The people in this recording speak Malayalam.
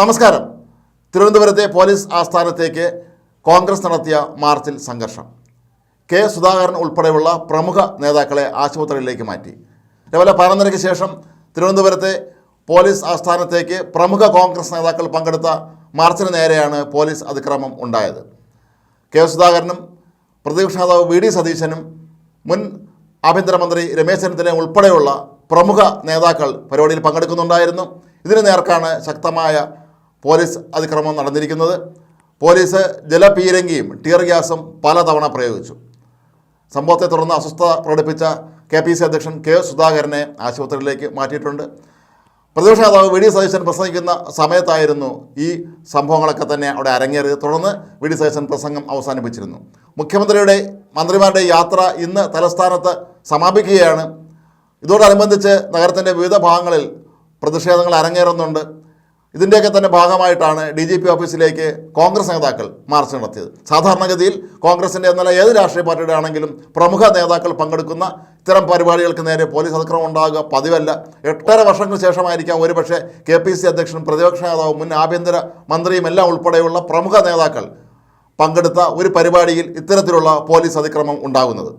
നമസ്കാരം. തിരുവനന്തപുരത്തെ പോലീസ് ആസ്ഥാനത്തേക്ക് കോൺഗ്രസ് നടത്തിയ മാർച്ചിൽ സംഘർഷം. കെ സുധാകരൻ ഉൾപ്പെടെയുള്ള പ്രമുഖ നേതാക്കളെ ആശുപത്രിയിലേക്ക് മാറ്റി. രാവിലെ പതിനൊന്നരയ്ക്ക് ശേഷം തിരുവനന്തപുരത്തെ പോലീസ് ആസ്ഥാനത്തേക്ക് പ്രമുഖ കോൺഗ്രസ് നേതാക്കൾ പങ്കെടുത്ത മാർച്ചിന് നേരെയാണ് പോലീസ് അതിക്രമം ഉണ്ടായത്. കെ സുധാകരനും പ്രതിപക്ഷ നേതാവ് വി ഡി സതീശനും മുൻ ആഭ്യന്തരമന്ത്രി രമേശ് ചെന്നിത്തല ഉൾപ്പെടെയുള്ള പ്രമുഖ നേതാക്കൾ പരിപാടിയിൽ പങ്കെടുക്കുന്നുണ്ടായിരുന്നു. ഇതിന് നേർക്കാണ് ശക്തമായ പോലീസ് അതിക്രമം നടന്നിരിക്കുന്നത്. പോലീസ് ജലപീരങ്കിയും ടിയർ ഗ്യാസും പലതവണ പ്രയോഗിച്ചു. സംഭവത്തെ തുടർന്ന് അസ്വസ്ഥത പ്രകടിപ്പിച്ച കെ പി സി അധ്യക്ഷൻ കെ സുധാകരനെ ആശുപത്രിയിലേക്ക് മാറ്റിയിട്ടുണ്ട്. പ്രതിപക്ഷ നേതാവ് വി ഡി സതീശൻ പ്രസംഗിക്കുന്ന സമയത്തായിരുന്നു ഈ സംഭവങ്ങളൊക്കെ തന്നെ അവിടെ അരങ്ങേറിയത്. തുടർന്ന് വി ഡി സതീശൻ പ്രസംഗം അവസാനിപ്പിച്ചിരുന്നു. മുഖ്യമന്ത്രിയുടെ മന്ത്രിമാരുടെ യാത്ര ഇന്ന് തലസ്ഥാനത്ത് സമാപിക്കുകയാണ്. ഇതോടനുബന്ധിച്ച് നഗരത്തിന്റെ വിവിധ ഭാഗങ്ങളിൽ പ്രതിഷേധങ്ങൾ അരങ്ങേറുന്നുണ്ട്. ഇതിന്റെയൊക്കെ തന്നെ ഭാഗമായിട്ടാണ് ഡി ജി പി ഓഫീസിലേക്ക് കോൺഗ്രസ് നേതാക്കൾ മാർച്ച് നടത്തിയത്. സാധാരണഗതിയിൽ കോൺഗ്രസിന്റെ എന്നല്ല ഏത് രാഷ്ട്രീയ പാർട്ടിയുടെ ആണെങ്കിലും പ്രമുഖ നേതാക്കൾ പങ്കെടുക്കുന്ന ഇത്തരം പരിപാടികൾക്ക് നേരെ പോലീസ് അതിക്രമം ഉണ്ടാകുക പതിവല്ല. എട്ടര വർഷങ്ങൾക്ക് ശേഷമായിരിക്കാം ഒരുപക്ഷെ കെ പി സി അധ്യക്ഷനും പ്രതിപക്ഷ നേതാവും മുൻ ആഭ്യന്തര മന്ത്രിയും എല്ലാം ഉൾപ്പെടെയുള്ള പ്രമുഖ നേതാക്കൾ പങ്കെടുത്ത ഒരു പരിപാടിയിൽ ഇത്തരത്തിലുള്ള പോലീസ് അതിക്രമം ഉണ്ടാകുന്നത്.